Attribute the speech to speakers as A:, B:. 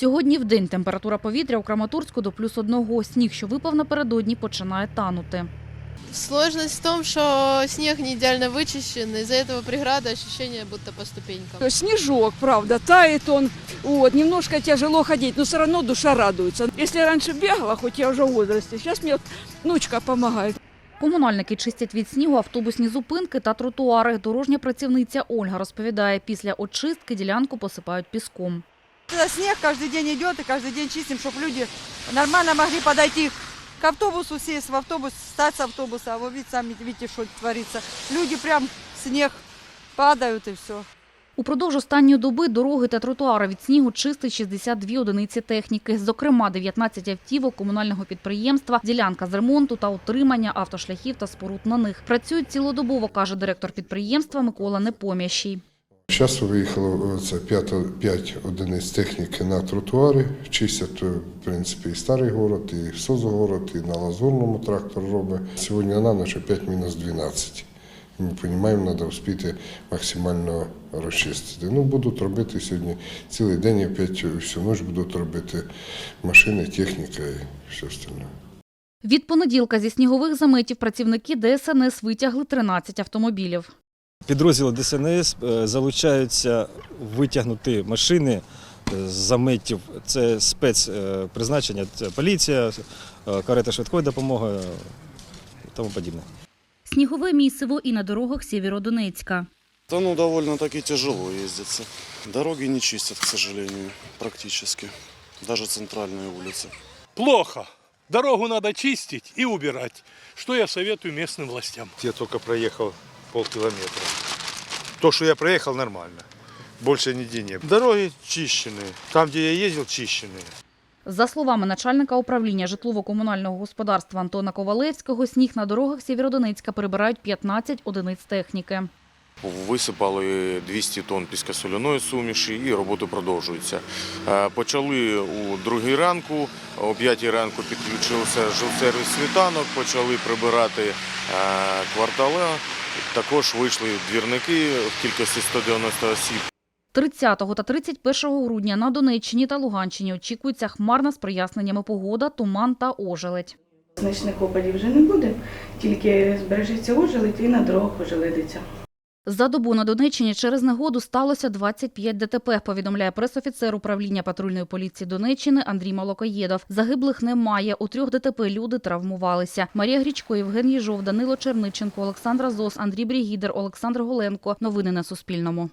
A: Сьогодні в день температура повітря у Краматорську до плюс одного. Сніг, що випав напередодні, починає танути.
B: Сложность в том, что снег не идеально вычищен, из-за этого преграда ощущение будто по ступенькам.
C: Снежок, правда, тает он. Вот, немножко тяжело ходить, но все равно душа радуется. Если раньше бегала, хоть я уже в возрасте, сейчас мне вот внучка помогает.
A: Комунальники чистять від снігу автобусні зупинки та тротуари. Дорожня працівниця Ольга розповідає, після очистки ділянку посипають піском.
D: Это снег каждый день идет, и каждый день чистим, чтобы люди нормально могли подойти к автобусу, сесть в автобус, встать с автобуса. А вы видите, сами видите, что творится. Люди прям снег падают и все.
A: Упродовж останньої доби дороги та тротуари від снігу чистить 62 одиниці техніки. Зокрема, 19 автівок комунального підприємства, ділянка з ремонту та утримання автошляхів та споруд на них. Працюють цілодобово, каже директор підприємства Микола Непомящий.
E: Зараз виїхало е, це 5, 5 одиниць техніки на тротуари, чистять, в принципі, і старий город, і Созогород, і на Лазурному трактор робить. Сьогодні на ніч 5 мінус 12. Ми розуміємо, треба вспіти максимально розчистити. Ну, будуть робити сьогодні цілий день, і опять всю ніч будуть робити машини, техніка і все остальне.
A: Від понеділка зі снігових заметів працівники ДСНС витягли 13 автомобілів.
F: Підрозділи ДСНС е, залучаються витягнути машини е, з заметів. Це спецпризначення, це поліція, е, карета швидкої допомоги е, і тому подібне.
A: Снігове місиво і на дорогах Сєвєродонецька.
G: Да ну довольно-таки тяжело ездиться. Дороги не чистят, к сожалению, практически. Даже центральные улицы.
H: Плохо. Дорогу надо чистить и убирать, что я советую местным властям.
I: Я только проехал полкилометра. То, что я проехал, нормально. Больше нигде нет. Дороги чищенные. Там, где я ездил, чищенные.
A: За словами начальника управління житлово-комунального господарства Антона Ковалевського, сніг на дорогах Сєвєродонецька прибирають 15 одиниць техніки.
J: Висипали 200 тонн піскосоляної суміші і роботи продовжуються. Е, Почали у другій ранку, о 5 ранку підключився жилсервіс світанок, почали прибирати е, квартали. Також вийшли двірники в кількості 190 осіб.
A: 30 та 31 грудня на Донеччині та Луганщині очікується хмарна з проясненнями погода, туман та ожеледь.
K: Значних опадів вже не буде, тільки збережеться ожеледь і на дорогах ожеледиться.
A: За добу на Донеччині через негоду сталося 25 ДТП, повідомляє пресофіцер управління патрульної поліції Донеччини Андрій Малокоєдов. Загиблих немає. У трьох ДТП люди травмувалися. Марія Грічко, Євген Єжов, Данило Черниченко, Олександра Зос, Андрій Брігідер, Олександр Голенко. Новини на Суспільному.